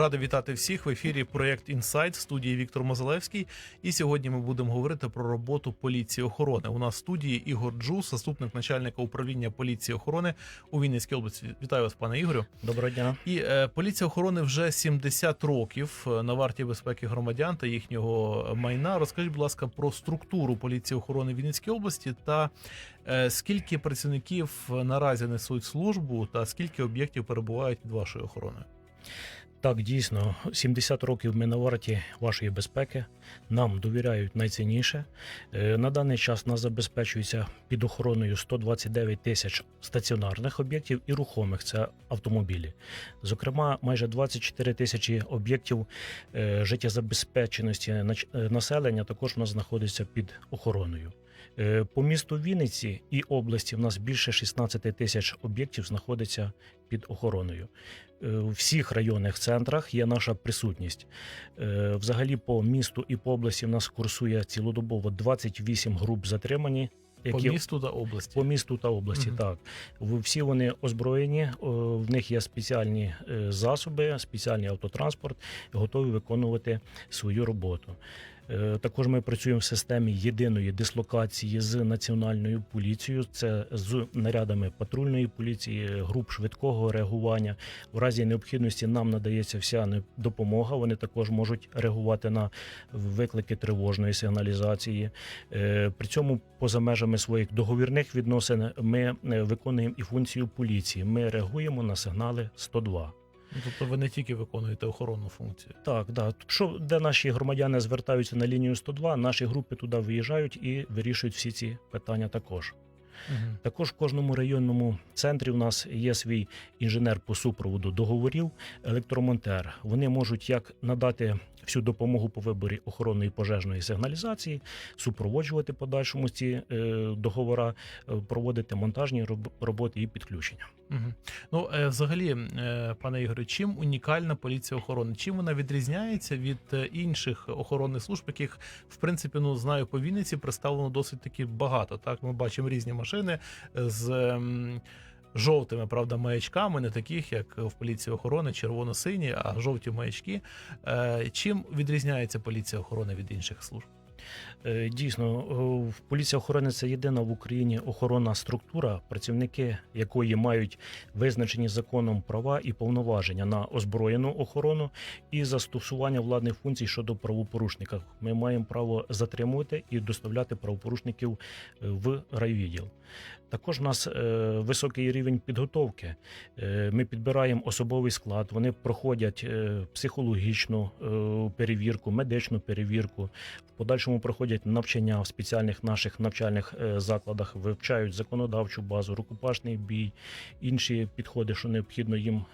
Радий вітати всіх в ефірі. Проєкт Інсайт в студії Віктор Мозалевський. І сьогодні ми будемо говорити про роботу поліції охорони. У нас в студії Ігор Джус, заступник начальника управління поліції охорони у Вінницькій області. Вітаю вас, пане Ігорю. Доброго дня. І е, поліція охорони вже 70 років е, на варті безпеки громадян та їхнього майна. Розкажіть, будь ласка, про структуру поліції охорони Вінницької області та е, скільки працівників наразі несуть службу, та скільки об'єктів перебувають під вашою охороною. Так, дійсно, 70 років ми на варті вашої безпеки. Нам довіряють найцінніше. Е, На даний час нас забезпечується під охороною 129 тисяч стаціонарних об'єктів і рухомих це автомобілі. Зокрема, майже 24 тисячі об'єктів е, життєзабезпеченості е, населення також у нас знаходиться під охороною. Е, По місту Вінниці і області в нас більше 16 тисяч об'єктів знаходиться під охороною. Е, У всіх районних центрах є наша присутність. Е, Взагалі, по місту і по області в нас курсує цілодобово 28 груп затримані. По місту та області. По місту та області, Мгм. так. Всі вони озброєні, в них є спеціальні засоби, спеціальний автотранспорт, готові виконувати свою роботу. Е, Також ми працюємо в системі єдиної дислокації з національною поліцією. Це з нарядами патрульної поліції, груп швидкого реагування. В разі необхідності нам надається вся допомога. Вони також можуть реагувати на виклики тривожної сигналізації. Е, При цьому, поза межами своїх договірних відносин, ми е, виконуємо і функцію поліції. Ми реагуємо на сигнали 102. Тобто ви не тільки виконуєте охоронну функцію. Так, да. Що де наші громадяни звертаються на лінію 102, наші групи туди виїжджають і вирішують всі ці питання також. Угу. Також в кожному районному центрі у нас є свій інженер по супроводу договорів, електромонтер. Вони можуть як надати всю допомогу по виборі охоронної пожежної сигналізації, супроводжувати подальшому ці е, договора, е, проводити монтажні роботи і підключення. Угу. Ну, е, взагалі, пане Ігорю, чим унікальна поліція охорони? Чим вона відрізняється від інших охоронних служб, яких, в принципі, ну знаю, по Вінниці представлено досить таки багато. Так, ми бачимо різні машини з. ем, Жовтими, правда, маячками, не таких, як в поліції охорони, червоно-сині, а жовті маячки. Е, Чим відрізняється поліція охорони від інших служб? Е, Дійсно, в поліція охорони це єдина в Україні охоронна структура, працівники якої мають визначені законом права і повноваження на озброєну охорону і застосування владних функцій щодо правопорушників. Ми маємо право затримувати і доставляти правопорушників е, в райвідділ. Також у нас е, високий рівень підготовки. Е, Ми підбираємо особовий склад. Вони проходять е, психологічну перевірку, медичну перевірку. В подальшому проходять навчання в спеціальних наших навчальних закладах, вивчають законодавчу базу, рукопашний бій, інші підходи, що необхідно їм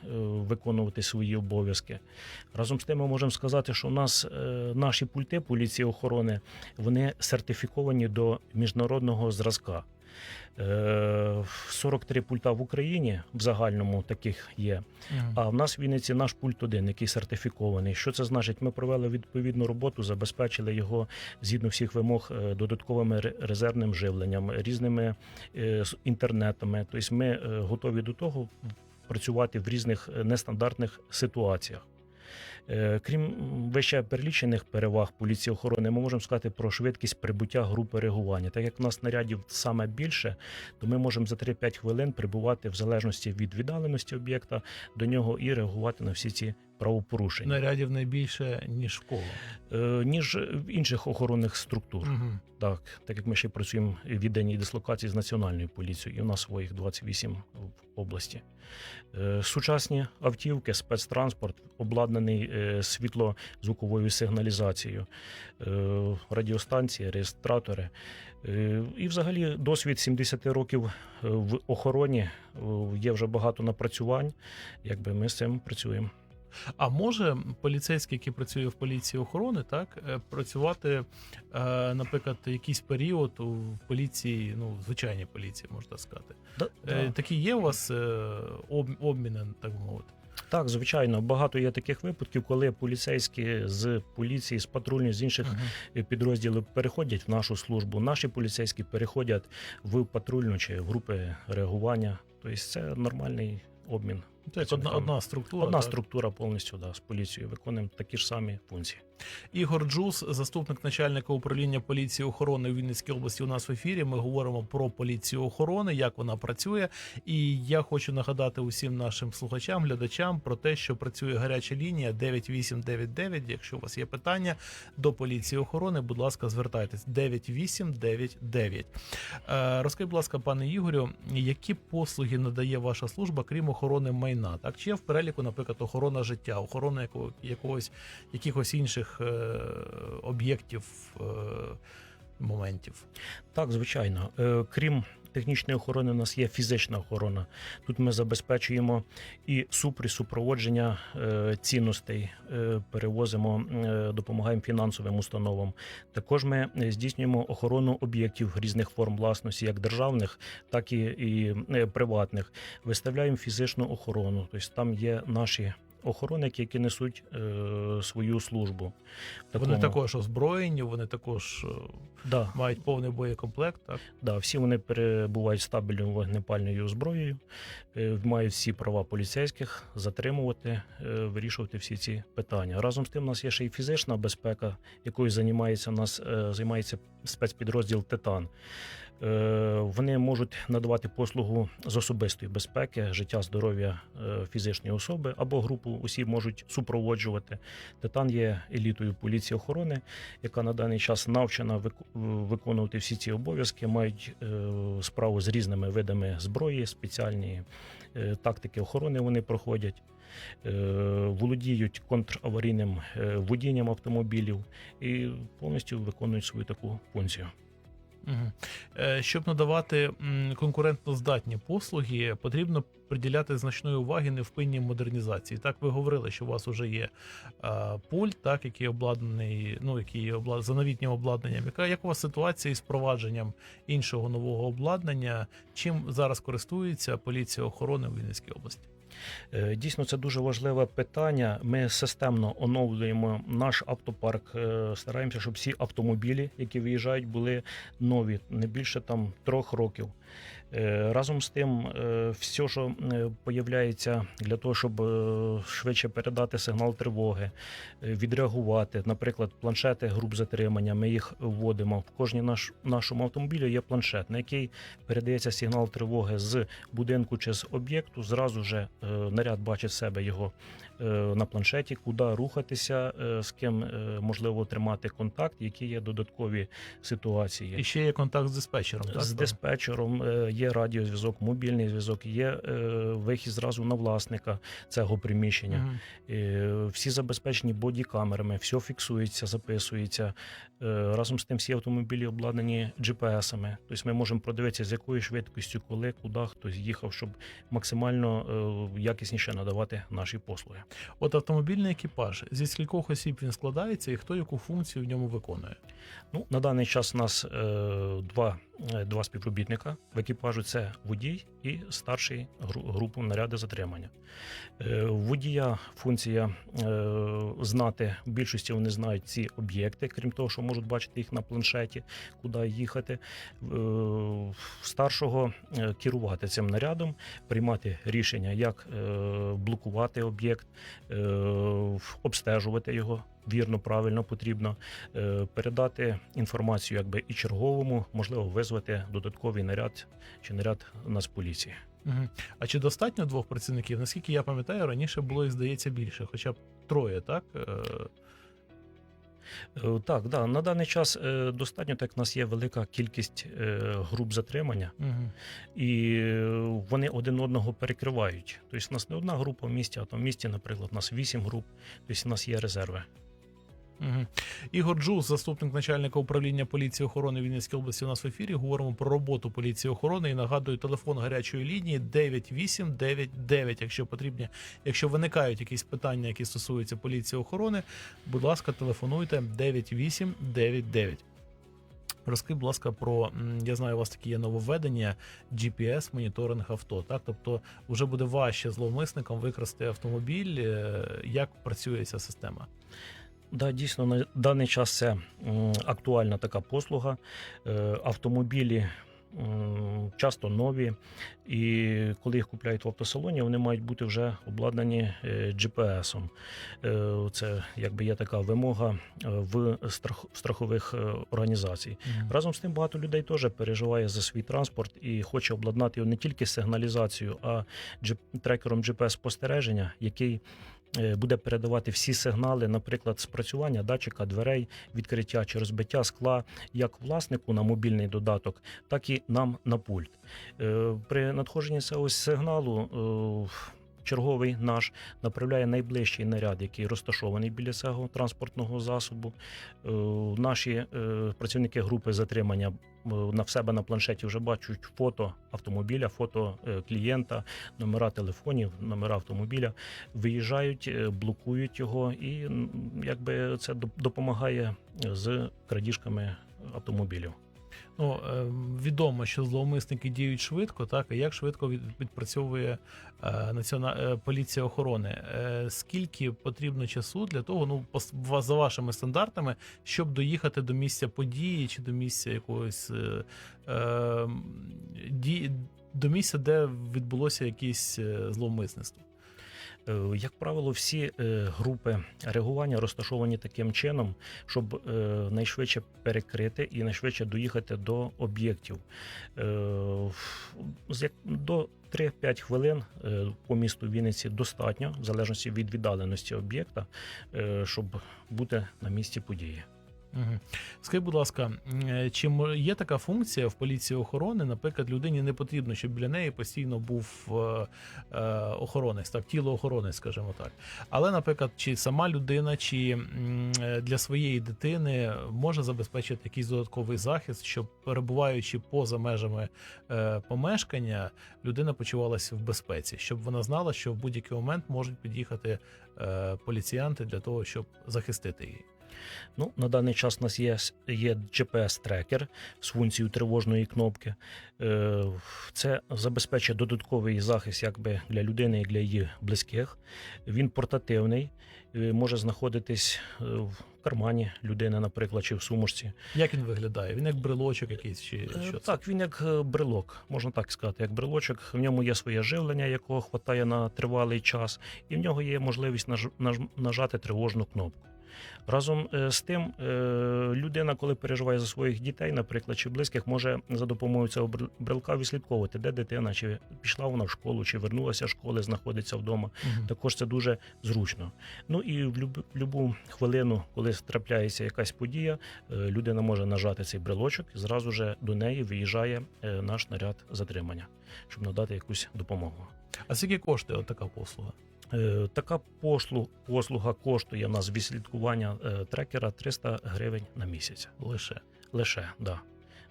виконувати свої обов'язки. Разом з тим, ми можемо сказати, що у нас наші пульти поліції охорони вони сертифіковані до міжнародного зразка. Е, 43 пульта в Україні в загальному таких є. А в нас в Вінниці наш пульт один, який сертифікований. Що це значить? Ми провели відповідну роботу, забезпечили його згідно всіх вимог е, додатковими резервним живленням, різними е, інтернетами. Тобто ми е, готові до того працювати в різних е, нестандартних ситуаціях. Е, Крім вище перелічених переваг поліції охорони, ми можемо сказати про швидкість прибуття групи реагування. Так як у нас снарядів саме більше, то ми можемо за 3-5 хвилин прибувати в залежності від віддаленості об'єкта до нього і реагувати на всі ці правопорушення, Нарядів найбільше, ніж в кого. Е, ніж в інших охоронних структур. Угу. Так, так як ми ще працюємо в відданій дислокації з національною поліцією, і у нас своїх 28 в області. Е, Сучасні автівки, спецтранспорт обладнаний е, світло-звуковою сигналізацією, е, радіостанції, реєстратори. Е, І, взагалі, досвід 70 років е, в охороні е, є вже багато напрацювань. Якби ми з цим працюємо. А може поліцейський, який працює в поліції охорони, так е, працювати, е, наприклад, якийсь період у поліції, ну звичайній поліції, можна сказати. Да, Е, да. Такі є у вас е, обміни, так би мовити. Так, звичайно, багато є таких випадків, коли поліцейські з поліції, з патрульних, з інших Мгм. підрозділів переходять в нашу службу. Наші поліцейські переходять в патрульну чи в групи реагування. Тобто це нормальний обмін. Це як одна, одна структура. Одна так? структура повністю да, з поліцією виконуємо такі ж самі функції. Ігор Джус, заступник начальника управління поліції охорони у Вінницькій області. У нас в ефірі. Ми говоримо про поліцію охорони, як вона працює. І я хочу нагадати усім нашим слухачам, глядачам про те, що працює гаряча лінія 9899. Якщо у вас є питання до поліції охорони, будь ласка, звертайтесь 9899. Е, Розкажіть, будь ласка, пане Ігорю, які послуги надає ваша служба, крім охорони майна? Так чи є в переліку, наприклад, охорона життя, охорона якого- якогось якихось інших е, об'єктів е, моментів? Так, звичайно. Е, Крім технічної охорони, у нас є фізична охорона. Тут ми забезпечуємо і супри супроводження е, цінностей, е, перевозимо, е, допомагаємо фінансовим установам. Також ми здійснюємо охорону об'єктів різних форм власності, як державних, так і, і приватних. Виставляємо фізичну охорону. Тобто там є наші. Охоронники, які несуть е, свою службу. В Вони також озброєні, вони також е, да, мають повний боєкомплект. Так Да, всі вони перебувають стабільною вогнепальною зброєю, е, мають всі права поліцейських затримувати, е, вирішувати всі ці питання. Разом з тим, у нас є ще й фізична безпека, якою займається у нас е, займається спецпідрозділ Титан. Е, Вони можуть надавати послугу з особистої безпеки, життя, здоров'я е, фізичної особи або групу осіб можуть супроводжувати. Титан є елітою поліції охорони, яка на даний час навчена виконувати всі ці обов'язки, мають е, справу з різними видами зброї, спеціальні тактики охорони вони проходять. Володіють контраварійним водінням автомобілів і повністю виконують свою таку функцію. Е, Щоб надавати м, конкурентноздатні послуги, потрібно приділяти значної уваги невпинній модернізації. Так ви говорили, що у вас вже є пульт, так який обладнаний, ну який обла... за новітнім обладнанням. Яка як у вас ситуація із впровадженням іншого нового обладнання? Чим зараз користується поліція охорони в Вінницькій області? Е, Дійсно, це дуже важливе питання. Ми системно оновлюємо наш автопарк. е, Стараємося, щоб всі автомобілі, які виїжджають, були нові, не більше там трьох років. Е, Разом з тим, е, все, що е, появляється для того, щоб швидше передати сигнал тривоги, відреагувати, наприклад, планшети груп затримання. Ми їх вводимо. В кожній наш, нашому автомобілі є планшет, на який передається сигнал тривоги з будинку чи з об'єкту. Зразу же наряд бачить себе його на планшеті, куди рухатися, з ким можливо тримати контакт, які є додаткові ситуації. І ще є контакт з диспетчером. Так З диспетчером є радіозв'язок, мобільний зв'язок, є е, вихід зразу на власника цього приміщення. Е, Всі забезпечені бодікамерами, все фіксується, записується. Е, Разом з тим, всі автомобілі обладнані GPS-ами. Тобто ми можемо продивитися, з якою швидкістю, коли, куди хтось їхав, щоб максимально якісніше надавати наші послуги. От автомобільний екіпаж зі скількох осіб він складається, і хто яку функцію в ньому виконує? Ну, на даний час у нас е, два, два співробітника в екіпажу це водій і старший групу наряди затримання. Е, водія функція е, знати, більшості вони знають ці об'єкти, крім того, що можуть бачити їх на планшеті, куди їхати. Е, старшого е, керувати цим нарядом, приймати рішення, як е, блокувати об'єкт, е, обстежувати його вірно, правильно потрібно е, передати інформацію якби і черговому, можливо, визвати додатковий наряд чи наряд Нацполіції. Мгм. А чи достатньо двох працівників? Наскільки я пам'ятаю, раніше було і здається більше, хоча б троє, так? Е, Е, Так, да, на даний час достатньо, так як в нас є велика кількість груп затримання, мгм. і вони один одного перекривають. Тобто, у нас не одна група в місті, а там в місті, наприклад, у нас вісім груп, тобто у нас є резерви. Ігор Джус, заступник начальника управління поліції охорони Вінницької області, у нас в ефірі. Говоримо про роботу поліції охорони і нагадую телефон гарячої лінії 9899. Якщо потрібні, якщо виникають якісь питання, які стосуються поліції охорони, будь ласка, телефонуйте 9899. Розкажіть, будь ласка, про я знаю, у вас такі є нововведення GPS моніторинг авто. Так, тобто вже буде важче зловмисникам викрасти автомобіль. Е, Як працює ця система? Да, дійсно, на даний час це актуальна така послуга. Е, Автомобілі часто нові, і коли їх купляють в автосалоні, вони мають бути вже обладнані е, GPS-ом. Е, Це якби є така вимога в страх- страхових організацій. Разом з тим багато людей теж переживає за свій транспорт і хоче обладнати його не тільки сигналізацією, а трекером GPS-спостереження, який е, буде передавати всі сигнали, наприклад, спрацювання датчика дверей, відкриття чи розбиття скла, як власнику на мобільний додаток, так і нам на пульт. Е, При надходженні цього сигналу. Черговий наш направляє найближчий наряд, який розташований біля цього транспортного засобу. Е, Наші е, працівники групи затримання е, на в себе на планшеті вже бачать фото автомобіля, фото клієнта, номера телефонів, номера автомобіля, виїжджають, блокують його, і якби це доп- допомагає з крадіжками автомобілів. Ну е, відомо, що зловмисники діють швидко, так і як швидко відпрацьовує е, націона... е, поліція охорони. Е, скільки потрібно часу для того, ну за вашими стандартами, щоб доїхати до місця події чи до місця якогось е, е, до місця, де відбулося якесь зловмисництво? Е, Як правило, всі е, групи реагування розташовані таким чином, щоб е, найшвидше перекрити і найшвидше доїхати до об'єктів. До 3-5 хвилин по місту Вінниці достатньо, в залежності від віддаленості об'єкта, щоб бути на місці події. Угу. Скажіть, будь ласка, е, чи є така функція в поліції охорони? Наприклад, людині не потрібно, щоб біля неї постійно був е, е, охоронець, так, тіло охоронець, скажімо так. Але, наприклад, чи сама людина, чи для своєї дитини може забезпечити якийсь додатковий захист, щоб перебуваючи поза межами помешкання, людина почувалася в безпеці, щоб вона знала, що в будь-який момент можуть під'їхати поліціянти для того, щоб захистити її. Ну, на даний час у нас є, є GPS-трекер з функцією тривожної кнопки. Е, Це забезпечує додатковий захист якби для людини і для її близьких. Він портативний, е, може знаходитись е, в кармані людини, наприклад, чи в сумочці. Як він виглядає? Він як брелочок якийсь чи що це? Так, він як брелок, можна так сказати, як брелочок. В ньому є своє живлення, якого хватає на тривалий час, і в нього є можливість наж- наж- нажати тривожну кнопку. Разом е, з тим, е, людина, коли переживає за своїх дітей, наприклад, чи близьких, може за допомогою цього бр- брелка відслідковувати, де дитина, чи пішла вона в школу, чи вернулася з школи, знаходиться вдома. Мгм. Також це дуже зручно. Ну і в люб- любу хвилину, коли трапляється якась подія, е, людина може нажати цей брелочок, і зразу же до неї виїжджає наш наряд затримання, щоб надати якусь допомогу. А скільки коштує така послуга? Е, Така послуга, послуга коштує в нас відслідкування е, трекера 300 гривень на місяць. Лише. Лише, да.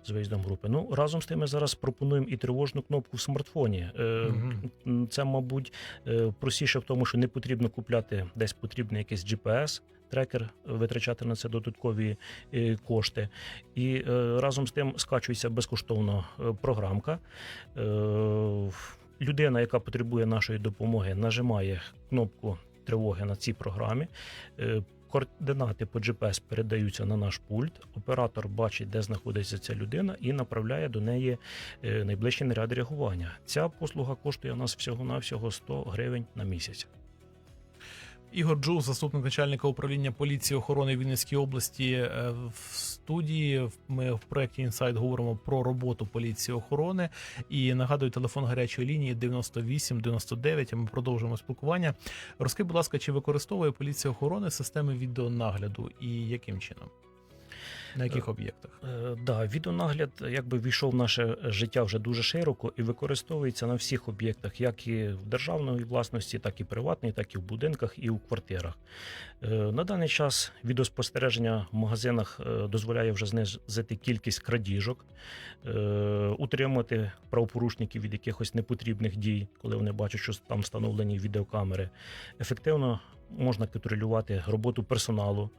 З виїздом групи. Ну разом з тим ми зараз пропонуємо і тривожну кнопку в смартфоні. М, Це, мабуть, простіше в тому, що не потрібно купляти десь потрібний якийсь GPS. Трекер витрачати на це додаткові кошти, і разом з тим скачується безкоштовно програмка. Людина, яка потребує нашої допомоги, нажимає кнопку тривоги на цій програмі. Е, Координати по GPS передаються на наш пульт. Оператор бачить, де знаходиться ця людина, і направляє до неї е, найближчий наряд реагування. Ця послуга коштує у нас всього-навсього 100 гривень на місяць. Ігор Джул, заступник начальника управління поліції охорони Вінницької області е, в студії. Ми в проєкті Інсайт говоримо про роботу поліції охорони. І нагадую, телефон гарячої лінії 98 99. А ми продовжуємо спілкування. Розкажи, будь ласка, чи використовує поліція охорони системи відеонагляду і яким чином? На яких об'єктах? Е, Да, відеонагляд якби війшов в наше життя вже дуже широко і використовується на всіх об'єктах, як і в державної власності, так і приватній, так і в будинках і у квартирах. Е, На даний час відеоспостереження в магазинах е, дозволяє вже знизити кількість крадіжок, утримати правопорушників від якихось непотрібних дій, коли вони бачать, що там встановлені відеокамери. Ефективно можна контролювати роботу персоналу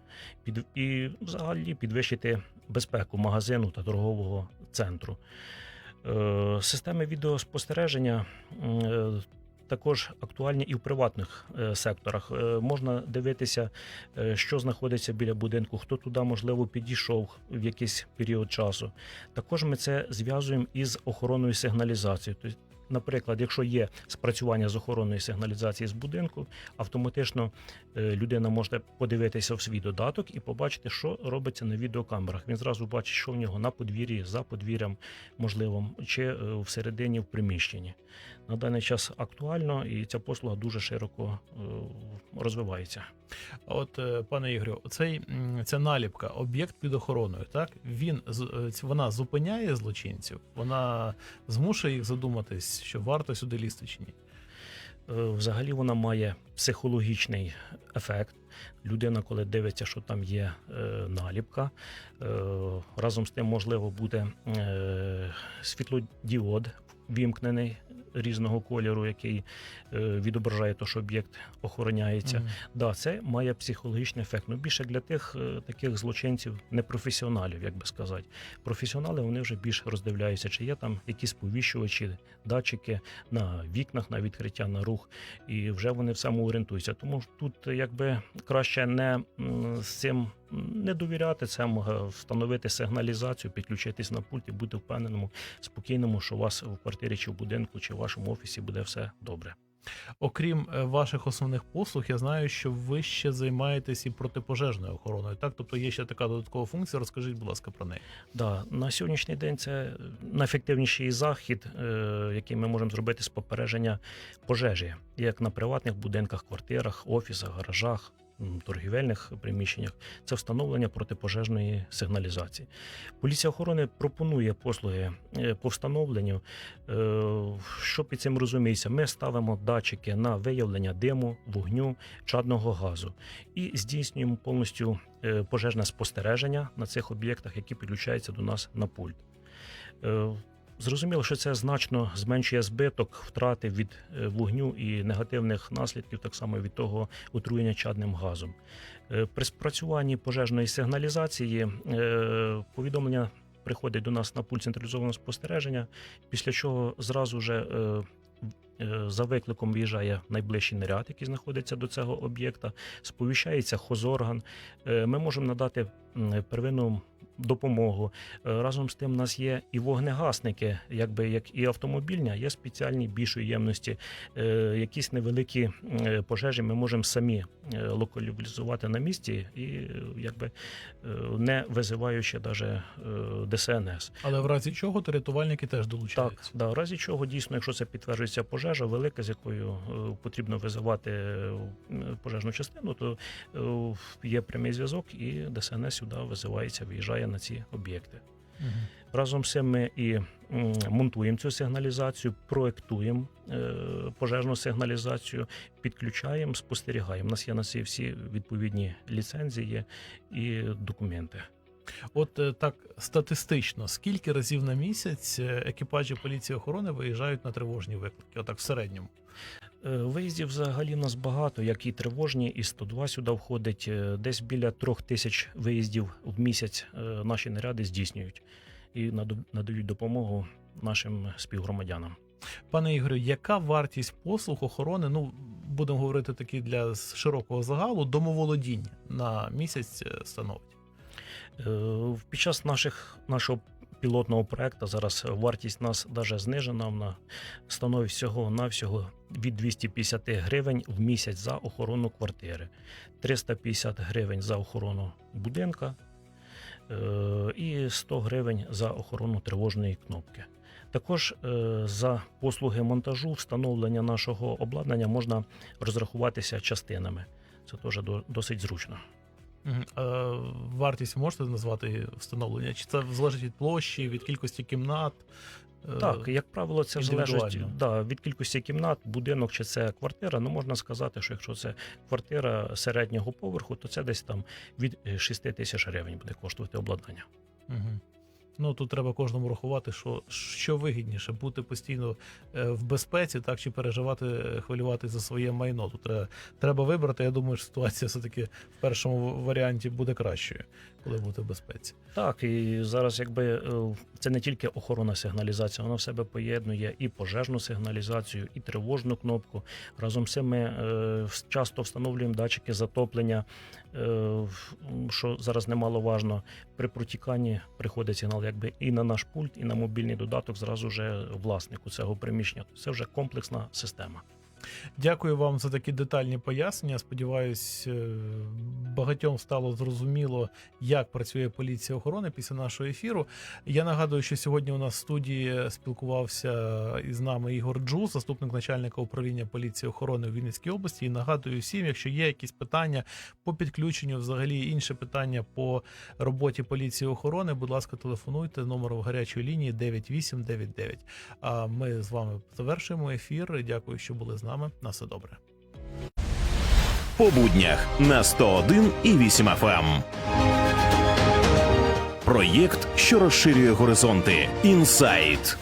під, і взагалі підвищити безпеку магазину та торгового центру. Е, Системи відеоспостереження е, також актуальні і в приватних е, секторах. Можна дивитися, що знаходиться біля будинку, хто туди можливо підійшов в якийсь період часу. Також ми це зв'язуємо із охоронною сигналізацією. Наприклад, якщо є спрацювання з охоронної сигналізації з будинку, автоматично е, людина може подивитися в свій додаток і побачити, що робиться на відеокамерах. Він зразу бачить, що в нього на подвір'ї, за подвір'ям, можливо, чи е, всередині в приміщенні. На даний час актуально, і ця послуга дуже широко е, розвивається. От, пане Ігорю, цей ця наліпка, об'єкт під охороною, так він вона зупиняє злочинців, вона змушує їх задуматись, що варто сюди лізти чи ні. Е, Взагалі вона має психологічний ефект. Людина, коли дивиться, що там є е, наліпка, е, разом з тим, можливо, буде світлодіод вімкнений різного кольору, який е, відображає те, що об'єкт охороняється. Мгм. Да, це має психологічний ефект. Ну більше для тих е, таких злочинців, непрофесіоналів, як би сказати. Професіонали вони вже більш роздивляються, чи є там якісь повіщувачі, датчики на вікнах, на відкриття, на рух, і вже вони в цьому орієнтуються. Тому тут якби краще не з цим не довіряти цьому, а встановити сигналізацію, підключитись на пульт і бути впевненому, спокійному, що у вас в квартирі чи в будинку, чи в вашому офісі буде все добре. Окрім е, ваших основних послуг, я знаю, що ви ще займаєтесь і протипожежною охороною. Так, тобто є ще така додаткова функція. Розкажіть, будь ласка, про неї. Да, на сьогоднішній день це найефективніший захід, е, який ми можемо зробити з попередження пожежі, як на приватних будинках, квартирах, офісах, гаражах. Торгівельних приміщеннях це встановлення протипожежної сигналізації. Поліція охорони пропонує послуги е, по встановленню. Е, Що під цим розуміється? Ми ставимо датчики на виявлення диму, вогню, чадного газу і здійснюємо повністю е, пожежне спостереження на цих об'єктах, які підключаються до нас на пульт. Зрозуміло, що це значно зменшує збиток, втрати від е, вогню і негативних наслідків, так само від того отруєння чадним газом. Е, При спрацюванні пожежної сигналізації е, повідомлення приходить до нас на пульт централізованого спостереження, після чого зразу же е, е, за викликом виїжджає найближчий наряд, який знаходиться до цього об'єкта, сповіщається хозорган. Ми можемо надати первинну допомогу. Е, Разом з тим, у нас є і вогнегасники, якби як і автомобільні, а є спеціальні більшої ємності. Е, Якісь невеликі е, пожежі ми можемо самі локалізувати на місці і якби не визиваючи навіть ДСНС. Але в разі чого то рятувальники теж Так, да, в разі чого дійсно, якщо це підтверджується пожежа велика, з якою потрібно визивати пожежну частину, то є прямий зв'язок, і ДСНС сюди визивається, виїжджає на ці об'єкти. Мгм. Разом з цим ми і монтуємо цю сигналізацію, проектуємо е, пожежну сигналізацію, підключаємо, спостерігаємо. У нас є на ці всі відповідні ліцензії і документи. От е, так статистично, скільки разів на місяць е, екіпажі поліції охорони виїжджають на тривожні виклики? Отак в середньому. Е, Виїздів взагалі в нас багато, як і тривожні, і 102 сюди входить. Е, Десь біля трьох тисяч виїздів в місяць е, наші наряди здійснюють і надають допомогу нашим співгромадянам. Пане Ігорю, яка вартість послуг охорони? Ну будемо говорити такі для широкого загалу, домоволодіння на місяць становить. Під час наших, нашого пілотного проекту зараз вартість нас даже знижена. Вона становить всього навсього від 250 гривень в місяць за охорону квартири, 350 гривень за охорону будинка е, і 100 гривень за охорону тривожної кнопки. Також е, за послуги монтажу, встановлення нашого обладнання можна розрахуватися частинами. Це теж досить зручно. Е, Вартість можете назвати встановлення? Чи це залежить від площі, від кількості кімнат? Е, Так, як правило, це залежить да, від кількості кімнат, будинок чи це квартира. Ну можна сказати, що якщо це квартира середнього поверху, то це десь там від 6 тисяч гривень буде коштувати обладнання. Мгм. Ну тут треба кожному рахувати, що що вигідніше бути постійно е, в безпеці, так чи переживати, е, хвилювати за своє майно. Тут треба, треба вибрати. Я думаю, що ситуація все таки в першому варіанті буде кращою, коли бути в безпеці. Так, і зараз, якби е, це не тільки охорона сигналізація, вона в себе поєднує і пожежну сигналізацію, і тривожну кнопку. Разом з цим ми часто встановлюємо датчики затоплення, що зараз немаловажно. При протіканні приходить сигнал якби і на наш пульт, і на мобільний додаток зразу вже власнику цього приміщення. Це вже комплексна система. Дякую вам за такі детальні пояснення. Сподіваюсь, е, багатьом стало зрозуміло, як працює поліція охорони після нашого ефіру. Я нагадую, що сьогодні у нас в студії спілкувався із нами Ігор Джул, заступник начальника управління поліції охорони у Вінницькій області. І нагадую всім, якщо є якісь питання по підключенню, взагалі інше питання по роботі поліції охорони, будь ласка, телефонуйте номером гарячої лінії 9899. А ми з вами завершуємо ефір. Дякую, що були з нами. На все добре. По буднях на 101 і 8 FM. Проєкт, що розширює горизонти. Інсайт.